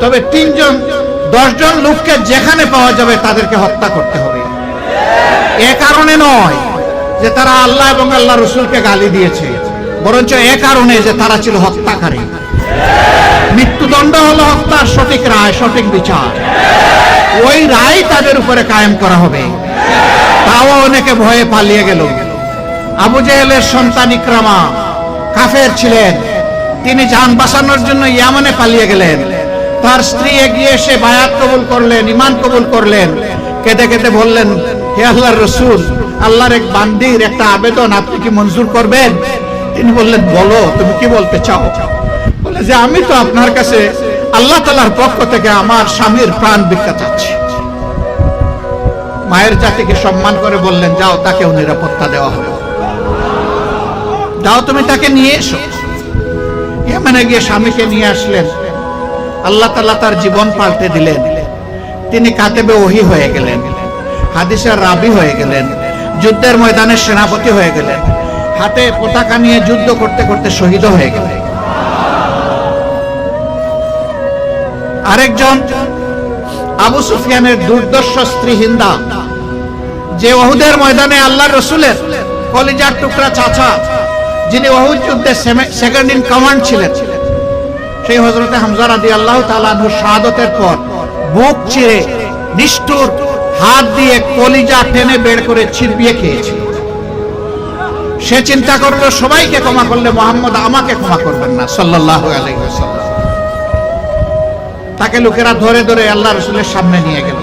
তবে তিনজন, দশজন লোককে যেখানে পাওয়া যাবে তাদেরকে হত্যা করতে হবে। এ কারণে নয় যে তারা আল্লাহ এবং আল্লাহ রসুলকে গালি দিয়েছে, বরঞ্চ এ কারণে যে তারা ছিল হত্যাকারী। মৃত্যুদণ্ড হলো হত্যার সঠিক রায়, সঠিক বিচার। ওই রায় তাদের উপরে কায়েম করা হবে। তাও অনেকে ভয়ে পালিয়ে গেল। আবু জেহেলের সন্তান ইকরামা কাফের ছিলেন। তিনি যান বাঁচানোর জন্য ইয়ামানে পালিয়ে গেলেন। তার স্ত্রী এগিয়ে এসে বায়াত কবুল করলেন ইমান কবুল করলেন। কেঁদে কেঁদে বললেন, হে আল্লাহর রসুল, আল্লাহর এক বান্দির একটা আবেদন আপনি কি মঞ্জুর করবেন? তিনি বললেন, বলো, তুমি কি বলতে চাও? বলে যে, আমি তো আপনার কাছে আল্লাহ তালার পক্ষ থেকে আমার স্বামীর প্রাণ ভিক্ষা চাচ্ছি। মায়ের জাতিকে সম্মান করে বললেন, যাও তাকেও নিরাপত্তা দেওয়া হলো যাও, তুমি তাকে নিয়ে এসো। ইয়েমেনে গিয়ে স্বামীকে নিয়ে আসলেন। আল্লাহ তালা তার জীবন পাল্টে দিলেন। তিনি কাতেবে ওহি হয়ে গেলেন। হাদিসের রাবি হয়ে গেলেন। যুদ্ধের ময়দানে সেনাপতি হয়ে গেলেন। হাতে পতাকা নিয়ে যুদ্ধ করতে করতে শহীদ হয়ে গেলেন। আরেকজন আবু সুফিয়ানের দুর্দর্শ স্ত্রী হিন্দা, যে ওহুদের ময়দানে আল্লাহ রসুলের কলিজার টুকরা চাচা, যিনি ওহুদ যুদ্ধে সেকেন্ড ইন কমান্ড ছিলেন। সেই হজরতে হামজা রাদি আল্লাহ তালানহু শাহাদতের পর বুক চিরে নিষ্ঠুর হাত দিয়ে কলিজা টেনে বের করে ছিপিয়ে খেয়েছে সে চিন্তা করল, সবাইকে ক্ষমা করলে মোহাম্মদ আমাকে ক্ষমা করবেন না। সাল্লাহ আলাইসাল্লাম তাকে লোকেরা ধরে ধরে আল্লাহ রসুলের সামনে নিয়ে গেল।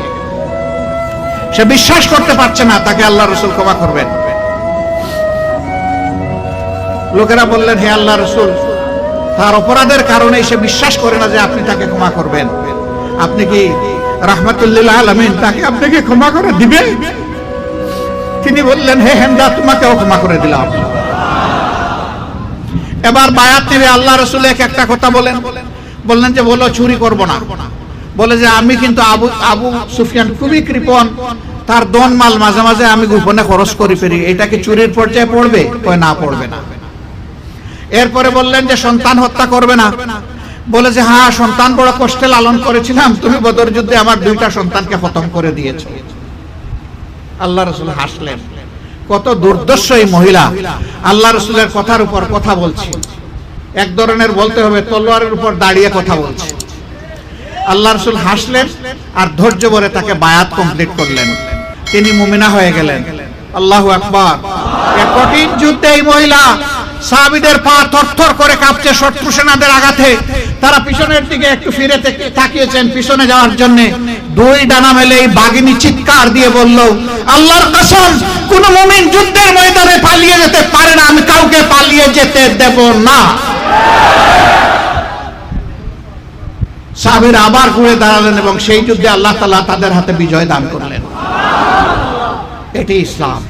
সে বিশ্বাস করতে পারছে না, তাকে আল্লাহ রসুল ক্ষমা করবেন। লোকেরা বললেন, হে আল্লাহ রসুল তার অপরাধের কারণে সে বিশ্বাস করে না যে আপনি তাকে ক্ষমা করবেন। আপনি কি আলমিন তাকে আপনি কি ক্ষমা করে দিবেন? তিনি বললেন, হে তোমাকেও ক্ষমা করে দিলাম। এবার বায়াত নেবে আল্লাহ রসুল এক একটা কথা বলেন। বললেন যে, বলো, চুরি করব না। বলে যে, আমি কিন্তু আবু আবু সুফিয়ান খুবই কৃপণ। তার দন মাল মাঝে মাঝে আমি গোপনে খরচ করি ফেরি। এটা কি চুরির পর্যায়ে পড়বে? কয়, না, পড়বে না। এরপরে বললেন যে সন্তান হত্যা করবে না। বলে যে হ্যাঁ সন্তান বড় কষ্টে লালন করেছিলাম। তুমি বদর যুদ্ধে আমার দুইটা সন্তানকে খতম করে দিয়েছ। আল্লাহ রসুল হাসলেন। কত দুর্দর্শ এই মহিলা। আল্লাহ রসুলের কথার উপর কথা বলছি। এক ধরনের বলতে হবে, তলোয়ারের উপর দাঁড়িয়ে কথা বলছে। আল্লাহ রসুল হাসলেন আর ধৈর্য বলে তাকে বায়াত কমপ্লিট করলেন। তিনি মুমিনা হয়ে গেলেন। আল্লাহ আকবার। কঠিন যুদ্ধে এই মহিলা সাহাবিদের পা থরথর করে কাঁপছে শত্রু সেনাদের আঘাতে। তারা পিছনের দিকে একটু ফিরে তাকিয়েছেন পিছনে যাওয়ার জন্য। দুই ডানা মেলে এই বাগিনী চিৎকার দিয়ে বলল, আল্লাহর কসম, কোন মুমিন যুদ্ধের ময়দানে পালিয়ে যেতে পারে না, আমি কাউকে পালিয়ে যেতে দেব না। সাহাবিরা আবার ঘুরে দাঁড়ালেন এবং সেই যুদ্ধে আল্লাহ তালা তাদের হাতে বিজয় দান করলেন। এটি ইসলাম।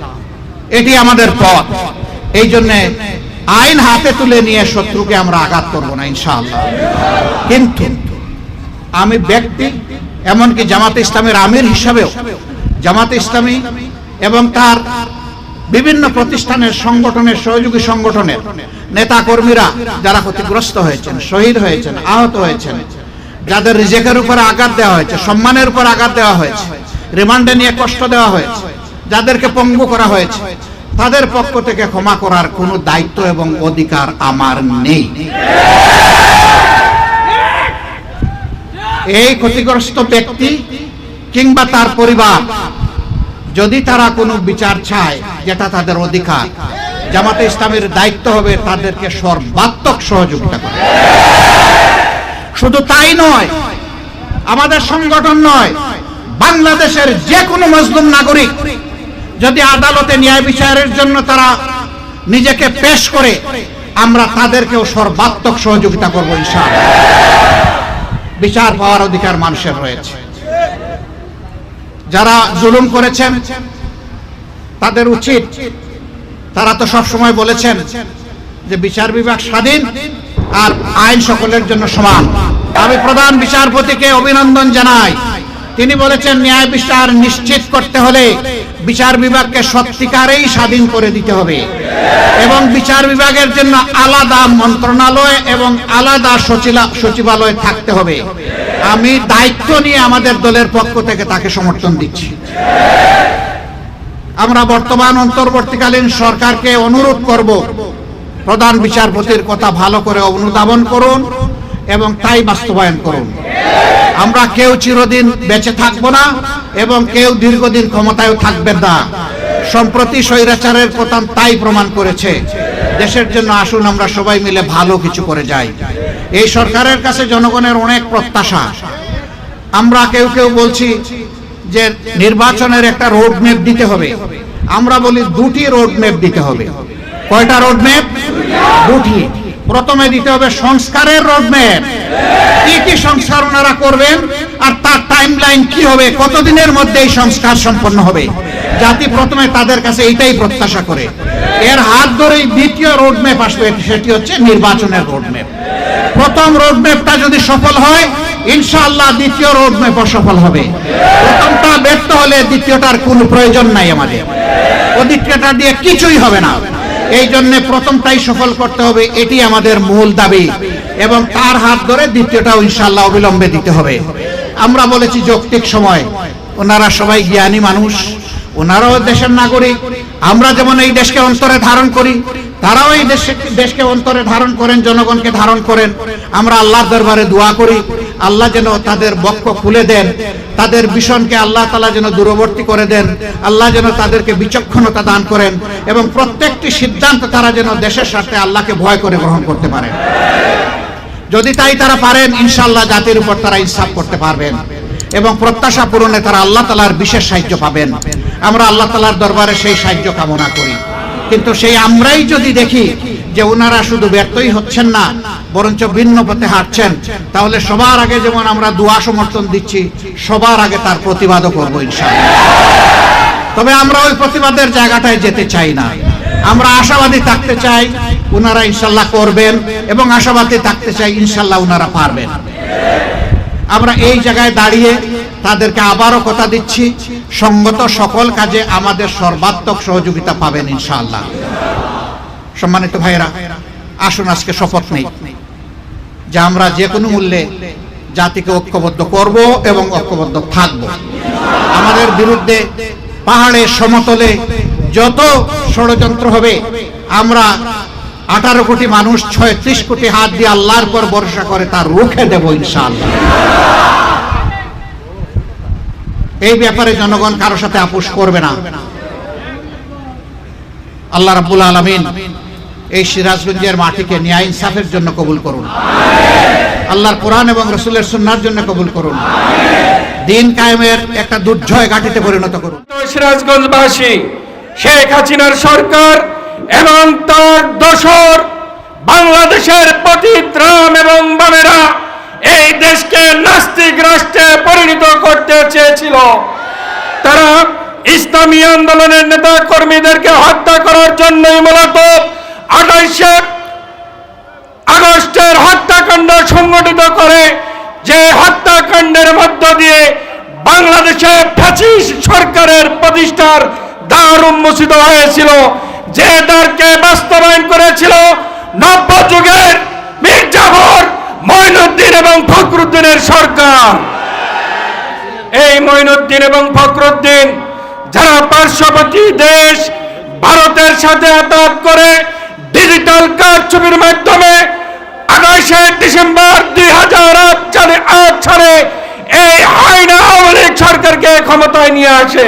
এটি আমাদের পথ। এই জন্য আইন হাতে তুলে নিয়ে শত্রুকে আমরা আঘাত করব না, ইনশাআল্লাহ। কিন্তু আমি ব্যক্তি, এমনকি জামাতে ইসলামের আমির হিসাবেও, জামাতে ইসলামী এবং তার বিভিন্ন প্রতিষ্ঠানের সংগঠনের, সহযোগী সংগঠনের নেতা কর্মীরা যারা ক্ষতিগ্রস্ত হয়েছেন, শহীদ হয়েছেন, আহত হয়েছেন, যাদের রিজেকের উপর আঘাত দেওয়া হয়েছে, সম্মানের উপর আঘাত দেওয়া হয়েছে, রিমান্ডে নিয়ে কষ্ট দেওয়া হয়েছে, যাদেরকে পঙ্গু করা হয়েছে তাদের পক্ষ থেকে ক্ষমা করার কোনো দায়িত্ব এবং অধিকার আমার নেই। এই ক্ষতিগ্রস্ত ব্যক্তি কিংবা তার পরিবার, যদি তারা কোনো বিচার চায়, যেটা তাদের অধিকার, জামাতে ইসলামের দায়িত্ব হবে তাদেরকে সর্বাত্মক সহযোগিতা করা। শুধু তাই নয়, আমাদের সংগঠন নয়, বাংলাদেশের যে কোনো মজলুম নাগরিক যদি আদালতে ন্যায় বিচারের জন্য তারা নিজেকে পেশ করে, আমরা তাদেরকেও সর্বাত্মক সহযোগিতা করব ইনশাআল্লাহ। বিচার পাওয়ার অধিকার মানুষের রয়েছে। যারা জুলুম করেছেন, তাদের উচিত, তারা তো সব সময় বলেছেন যে বিচার বিভাগ স্বাধীন আর আইন সকলের জন্য সমান। আমি প্রধান বিচারপতিকে অভিনন্দন জানাই। তিনি বলেছেন, ন্যায় বিচার নিশ্চিত করতে হলে বিচার বিভাগকে সত্যিকারেই স্বাধীন করে দিতে হবে। এবং বিচার বিভাগের জন্য আলাদা মন্ত্রণালয় এবং আলাদা সচিবালয় থাকতে হবে। আমি দায়িত্ব নিয়ে আমাদের দলের পক্ষ থেকে তাকে সমর্থন দিচ্ছি। আমরা বর্তমান অন্তর্বর্তীকালীন সরকারকে অনুরোধ করব, প্রধান বিচারপতির কথা ভালো করে অনুধাবন করুন এবং তাই বাস্তবায়ন করুন। আমরা কেউ চিরদিন বেঁচে থাকব না। এবং কেউ দীর্ঘদিন ক্ষমতায়ও থাকবেন না। সম্প্রতি স্বৈরাচারের প্রধান তাই প্রমাণ করেছে। দেশের জন্য আসুন আমরা সবাই মিলে ভালো কিছু করে যাই। এই সরকারের কাছে জনগণের অনেক প্রত্যাশা। আমরা কেউ কেউ বলছি যে নির্বাচনের একটা রোড ম্যাপ দিতে হবে। আমরা বলি দুটি রোড ম্যাপ দিতে হবে। কয়টা রোড ম্যাপ দুটি। প্রথমে দিতে হবে সংস্কারের রোড ম্যাপ কি কি সংস্কার ওনারা করবেন আর তার টাইম কি হবে, কতদিনের মধ্যে এই সংস্কার সম্পন্ন হবে? জাতি প্রথমে তাদের কাছে এইটাই প্রত্যাশা করে। এর হাত ধরেই দ্বিতীয় রোড ম্যাপ আসবে, সেটি হচ্ছে নির্বাচনের রোড ম্যাপ প্রথম রোড ম্যাপটা যদি সফল হয়, ইনশাআল্লাহ দ্বিতীয় রোড ম্যাপও সফল হবে। প্রথমটা ব্যর্থ হলে দ্বিতীয়টার কোনো প্রয়োজন নাই আমাদের। দ্বিতীয়টা দিয়ে কিছুই হবে না। এই জন্য প্রথমটাই সফল করতে হবে, এটি আমাদের মূল দাবি। এবং তার হাত ধরে দ্বিতীয়টাও ইনশাআল্লাহ অবিলম্বে দিতে হবে। আমরা বলেছি যৌক্তিক সময়। ওনারা সবাই জ্ঞানী মানুষ। ওনারাও দেশের নাগরিক। আমরা যেমন এই দেশকে অন্তরে ধারণ করি, তারাও এই দেশে দেশকে অন্তরে ধারণ করেন, জনগণকে ধারণ করেন। আমরা আল্লাহর দরবারে দোয়া করি, আল্লাহ যেন তাদের বক্ষ খুলে দেন, তাদের ভীষণকে আল্লাহ তালা যেন দূরবর্তী করে দেন, আল্লাহ যেন তাদেরকে বিচক্ষণতা দান করেন এবং প্রত্যেকটি সিদ্ধান্ত তারা যেন দেশের স্বার্থে আল্লাহকে ভয় করে গ্রহণ করতে পারেন যদি তাই তারা পারেন ইনশাল্লাহ জাতির উপর তারা ইনসাফ করতে পারবেন এবং প্রত্যাশা পূরণে তারা আল্লাহ তালার বিশেষ সাহায্য পাবেন। আমরা আল্লাহ তালার দরবারে সেই সাহায্য কামনা করি। কিন্তু সেই আমরাই যদি দেখি যে ওনারা শুধু ব্যর্থই হচ্ছেন না, বরঞ্চ ভিন্ন পথে হাঁটছেন, তাহলে সবার আগে যেমন আমরা দোয়া সমর্থন দিচ্ছি, সবার আগে তার প্রতিবাদও করব ইনশাআল্লাহ। তবে আমরা ওই প্রতিবাদের জায়গাটায় যেতে চাই না। আমরা আশাবাদী থাকতে চাই ওনারা ইনশাল্লাহ করবেন এবং আশাবাদী থাকতে চাই ইনশাল্লাহ ওনারা পারবেন। আমরা এই জায়গায় দাঁড়িয়ে তাদেরকে আবারও কথা দিচ্ছি, সঙ্গত সকল কাজে আমাদের সর্বাত্মক সহযোগিতা পাবেন ইনশাআল্লাহ সম্মানিত ভাইরা আসুন আজকে শপথ নেই। যে আমরা যে কোনো মূল্যে জাতিকে ঐক্যবদ্ধ করব এবং ঐক্যবদ্ধ থাকব। আমাদের বিরুদ্ধে পাহাড়ে সমতলে যত ষড়যন্ত্র হবে, আমরা আঠারো কোটি মানুষ, ছয়ত্রিশ কোটি হাত দিয়ে আল্লাহর পর ভরসা করে তার রুখে দেব ইনশাআল্লাহ। এই ব্যাপারে জনগণ কারও সাথে আপোষ করবে না। আল্লাহ রাব্বুল আলামিন এই সিরাজগঞ্জের মাটিকে ন্যায় ইনসাফের জন্য কবুল করুন। আল্লাহর কোরআন এবং রসুলের সুন্নার জন্য কবুল করুন। দিন কায়েমের একটা দুর্জয় ঘাটিতে পরিণত করুন। সিরাজগঞ্জবাসী, শেখ হাসিনার সরকার এবং তার দশর বাংলাদেশের পতিত্রাম এবং বামেরা এই দেশকে নাস্তিক রাষ্ট্রে পরিণত করতে চেয়েছিল। তারা ইসলামী আন্দোলনের নেতা কর্মীদেরকে হত্যা করার জন্যই মূলত আঠাইশে আগস্টের হত্যাকাণ্ড সংগঠিত করে যে হত্যাকাণ্ডের মধ্য দিয়ে বাংলাদেশে ফ্যাসিস্ট সরকারের প্রতিষ্ঠার দ্বার উন্মোচিত হয়েছিল। যে দ্বারকে বাস্তবায়ন করেছিল নব্য যুগের মির্জাফর মঈনুদ্দিন এবং ফখরুদ্দিনের সরকার। এই মঈনুদ্দিন এবং ফখরুদ্দিন যারা পার্শ্ববর্তী দেশ, ভারতের সাথে আতাত করে ডিজিটাল কারচুপির মাধ্যমে আঠাশে ডিসেম্বর দুই হাজার আট সালে আট সালে এই হাইনা আওয়ামী লীগ সরকারকে ক্ষমতায় নিয়ে আসে।